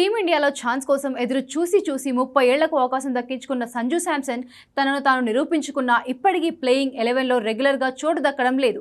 టీమిండియాలో chance కోసం ఎదురు చూసి చూసి ముప్పై ఏళ్ళకు అవకాశం దక్కించుకున్న సంజు శాంసన్ తనను తాను నిరూపించుకున్న ఇప్పటికీ ప్లేయింగ్ ఎలెవెన్లో రెగ్యులర్గా చోటు దక్కడం లేదు.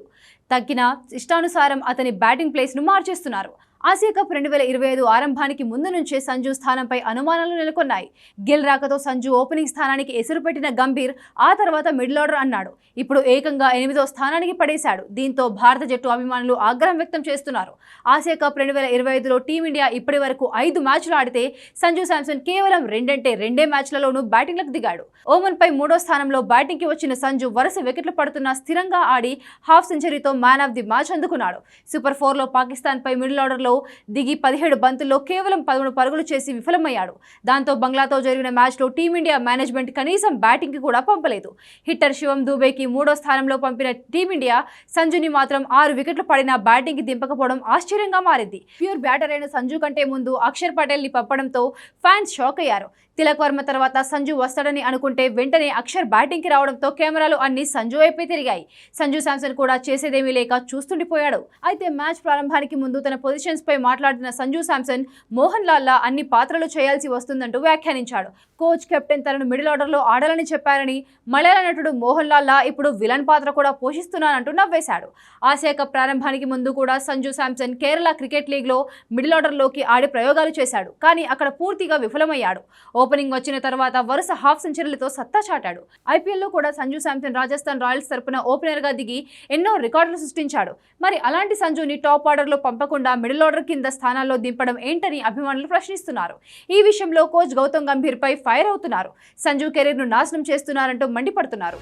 తగ్గిన ఇష్టానుసారం అతని బ్యాటింగ్ ప్లేస్ను మార్చేస్తున్నారు. ఆసియా కప్ రెండు వేల ఇరవై ఐదు ఆరంభానికి ముందు నుంచే సంజు స్థానంపై అనుమానాలు నెలకొన్నాయి. గిల్ రాకతో సంజు ఓపెనింగ్ స్థానానికి ఎసురు పెట్టిన గంభీర్ ఆ తర్వాత మిడిల్ ఆర్డర్ అన్నాడు. ఇప్పుడు ఏకంగా ఎనిమిదో స్థానానికి పడేశాడు. దీంతో భారత జట్టు అభిమానులు ఆగ్రహం వ్యక్తం చేస్తున్నారు. ఆసియా కప్ రెండు వేల ఇరవై ఐదులో టీమిండియా ఇప్పటి వరకు ఐదు మ్యాచ్లు ఆడితే సంజు శాంసన్ కేవలం రెండంటే రెండే మ్యాచ్లలోనూ బ్యాటింగ్లకు దిగాడు. ఓమన్పై మూడో స్థానంలో బ్యాటింగ్కి వచ్చిన సంజు వరుస వికెట్లు పడుతున్నా స్థిరంగా ఆడి హాఫ్ సెంచరీతో మ్యాన్ ఆఫ్ ది మ్యాచ్ అందుకున్నాడు. సూపర్ ఫోర్లో పాకిస్తాన్పై మిడిల్ ఆర్డర్లో దిగి పదిహేడు బంతుల్లో కేవలం పదమూడు పరుగులు చేసి విఫలమయ్యాడు. దాంతో బంగ్లాతో జరిగిన మ్యాచ్లో టీమిండియా మేనేజ్మెంట్ కనీసం బ్యాటింగ్కి కూడా పంపలేదు. హిట్టర్ శివం దూబేకి మూడో స్థానంలో పంపిన టీమిండియా సంజుని మాత్రం ఆరు వికెట్లు పడినా బ్యాటింగ్కి దింపకపోవడం ఆశ్చర్యంగా మారింది. ప్యూర్ బ్యాటర్ అయిన సంజు కంటే ముందు అక్షర్ పటేల్ని పంపడంతో ఫ్యాన్స్ షాక్ అయ్యారు తిలక్ వర్మ తర్వాత సంజు వస్తాడని అనుకుంటే వెంటనే అక్షర్ బ్యాటింగ్కి రావడంతో కెమెరాలు అన్ని సంజు వైపే తిరిగాయి. సంజు శాంసన్ కూడా చేసేదేమీ లేక చూస్తుండిపోయాడు. అయితే మ్యాచ్ ప్రారంభానికి ముందు తన పొజిషన్స్ పై మాట్లాడిన సంజు శాంసన్ మోహన్ లాల్లా అన్ని పాత్రలు చేయాల్సి వస్తుందంటూ వ్యాఖ్యానించాడు. కోచ్ కెప్టెన్ తనను మిడిల్ ఆర్డర్లో ఆడాలని చెప్పారని మలయాళ నటుడు మోహన్ లాల్లా ఇప్పుడు విలన్ పాత్ర కూడా పోషిస్తున్నానంటూ నవ్వేశాడు. ఆసియా కప్ ప్రారంభానికి ముందు కూడా సంజు శాంసన్ కేరళ క్రికెట్ లీగ్లో మిడిల్ ఆర్డర్లోకి ఆడి ప్రయోగాలు చేశాడు. కానీ అక్కడ పూర్తిగా విఫలమయ్యాడు. ఓపెనింగ్ వచ్చిన తర్వాత వరుస హాఫ్ సెంచరీలతో సత్తా చాటాడు. ఐపీఎల్లో కూడా సంజు శాంసన్ రాజస్థాన్ రాయల్స్ తరపున ఓపెనర్గా దిగి ఎన్నో రికార్డులు సృష్టించాడు. మరి అలాంటి సంజుని టాప్ ఆర్డర్లో పంపకుండా మిడిల్ ఆర్డర్ కింద స్థానాల్లో దింపడం ఏంటని అభిమానులు ప్రశ్నిస్తున్నారు. ఈ విషయంలో కోచ్ గౌతమ్ గంభీర్పై ఫైర్ అవుతున్నారు. సంజు కెరీర్ను నాశనం చేస్తున్నారంటూ మండిపడుతున్నారు.